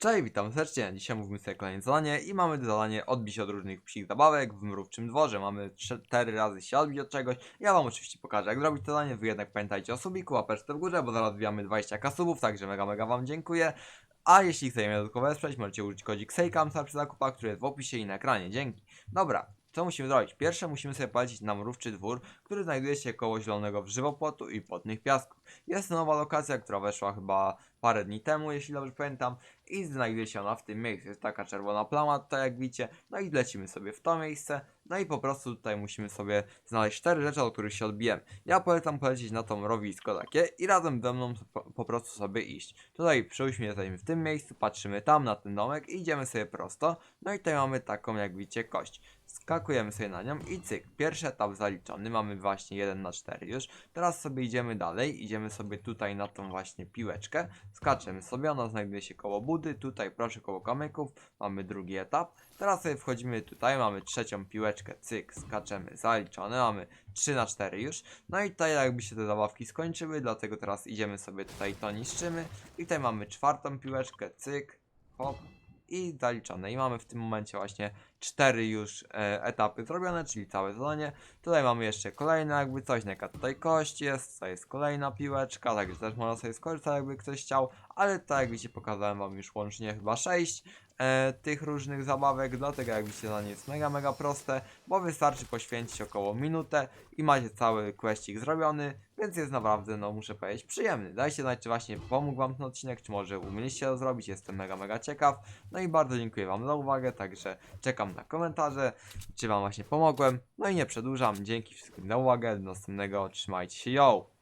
Cześć, witam serdecznie. Dzisiaj mówimy sobie kolejne zadanie i mamy zadanie odbić od różnych psich zabawek w mrówczym dworze. Mamy 4 razy się odbić od czegoś. Ja wam oczywiście pokażę jak zrobić to zadanie. Wy jednak pamiętajcie o subiku, łapeczce w górze, bo zaraz wbijamy 20 kasubów, także mega mega wam dziękuję. A jeśli chcecie mnie dodatkowo wesprzeć, możecie użyć kodzik SEJKAMSA przy zakupach, który jest w opisie i na ekranie. Dzięki. Dobra, co musimy zrobić? Pierwsze musimy sobie polecić na mrówczy dwór, który znajduje się koło zielonego żywopłotu i potnych piasków. Jest nowa lokacja, która weszła chyba parę dni temu, jeśli dobrze pamiętam i znajduje się ona w tym miejscu. Jest taka czerwona plama tutaj jak widzicie, no i lecimy sobie w to miejsce, no i po prostu tutaj musimy sobie znaleźć cztery rzeczy, od których się odbijemy. Ja polecam polecieć na to mrowisko takie i razem ze mną po, po prostu sobie iść. Tutaj przyłóżmy jesteśmy w tym miejscu, patrzymy tam na ten domek i idziemy sobie prosto, no i tutaj mamy taką jak widzicie kość. Skakujemy sobie na nią i cyk, pierwszy etap zaliczony, mamy właśnie 1 na 4 już. Teraz sobie idziemy dalej, idziemy sobie tutaj na tą właśnie piłeczkę, skaczemy sobie, ona znajduje się koło budy, tutaj proszę koło kamyków, mamy drugi etap. Teraz sobie wchodzimy tutaj, mamy trzecią piłeczkę, cyk, skaczemy, zaliczone, mamy 3 na 4 już. No i tutaj jakby się te zabawki skończyły, dlatego teraz idziemy sobie tutaj to niszczymy. I tutaj mamy czwartą piłeczkę, cyk, hop i zaliczone. I mamy w tym momencie właśnie cztery już e, etapy zrobione, czyli całe zadanie. Tutaj mamy jeszcze kolejne jakby coś, jaka tutaj kość jest, to jest kolejna piłeczka, także też można sobie skorzystać jakby ktoś chciał, ale tak jak widzicie pokazałem wam już łącznie chyba 6 e, tych różnych zabawek, dlatego jak widzicie zadanie jest mega mega proste, bo wystarczy poświęcić około minutę i macie cały questik zrobiony, więc jest naprawdę, no muszę powiedzieć, przyjemny. Dajcie znać, czy właśnie pomógł wam ten odcinek, czy może umieliście to zrobić, jestem mega mega ciekaw. No i bardzo dziękuję wam za uwagę, także czekam na komentarze, czy wam właśnie pomogłem. No i nie przedłużam, dzięki wszystkim za uwagę, do następnego, trzymajcie się, yo!